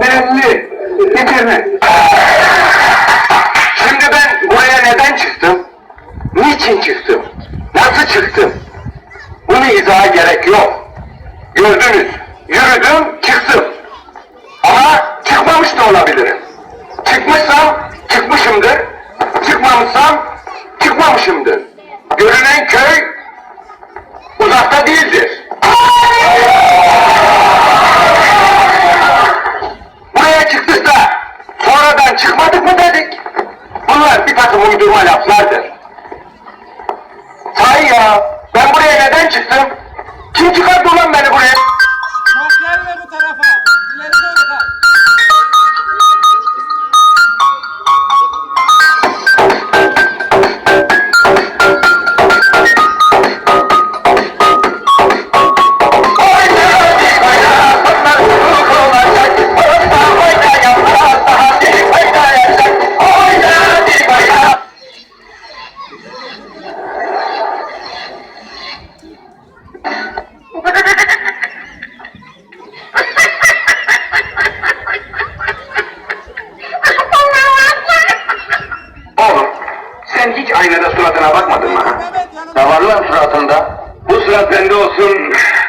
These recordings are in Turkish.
belli, bitirme. Şimdi ben buraya neden çıktım? Niçin çıktım? Nasıl çıktım? Bunu izaha gerek yok. Gördünüz, yürüdüm, çıktım. Ama çıkmamış da olabilirim. Çıkmışsam çıkmışımdır, çıkmamışsam çıkmamışımdır. Görünen köy çıkmadık mı dedik. Bunlar bir takım uydurma laflardır. Sahi ya ben buraya neden çıktım? Kim çıkarttı ulan beni buraya?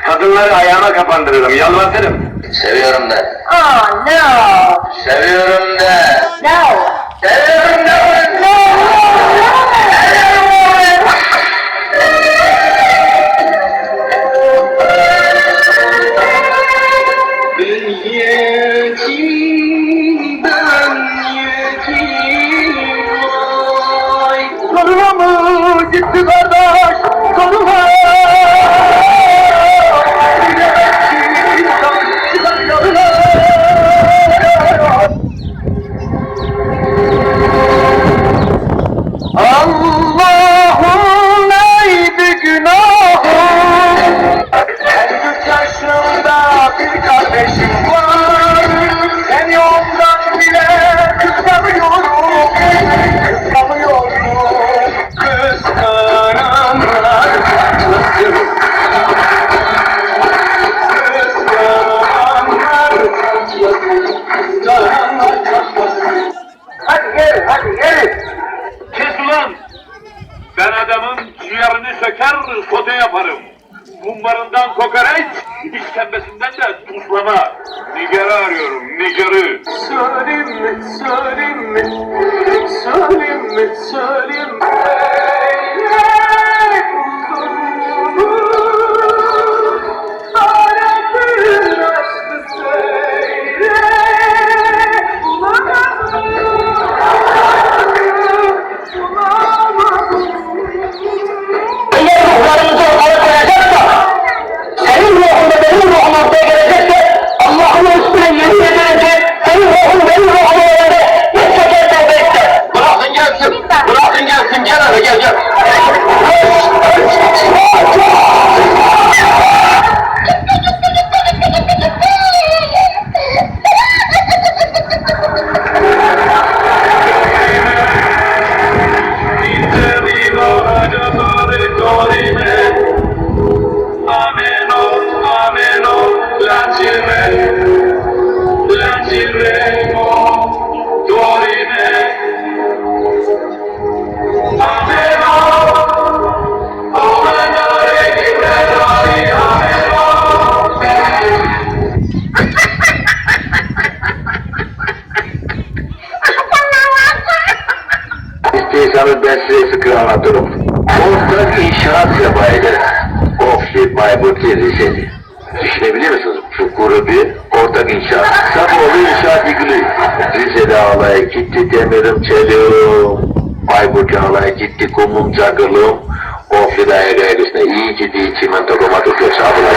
Kadınları ayağına kapandırırım, yalvartırım. Seviyorum de. Oh no! Seviyorum de. No! Seviyorum de. Hadi gel, hadi gel. Kes ulan! Ben adamın ciğerini söker, sote yaparım. Mumbarından kokoreç, işkembesinden de tuzlama. Nigar'ı arıyorum, Nigar'ı. Söyleyeyim mi, söyleyeyim mi, sıkı anlatırım. Ortak inşaat yapaydı. Ofli, Bayburt, Lisesi. Düşünebiliyor musunuz? Çukuru bir, ortak inşaat. Saboğlu inşaat yıkılıyor. Rize'de alaya gitti demirim çeliğim. Bayburt alaya gitti kumum cagılım. Ofli dayağı gayrısına iyi ciddi çimento domates hesabına.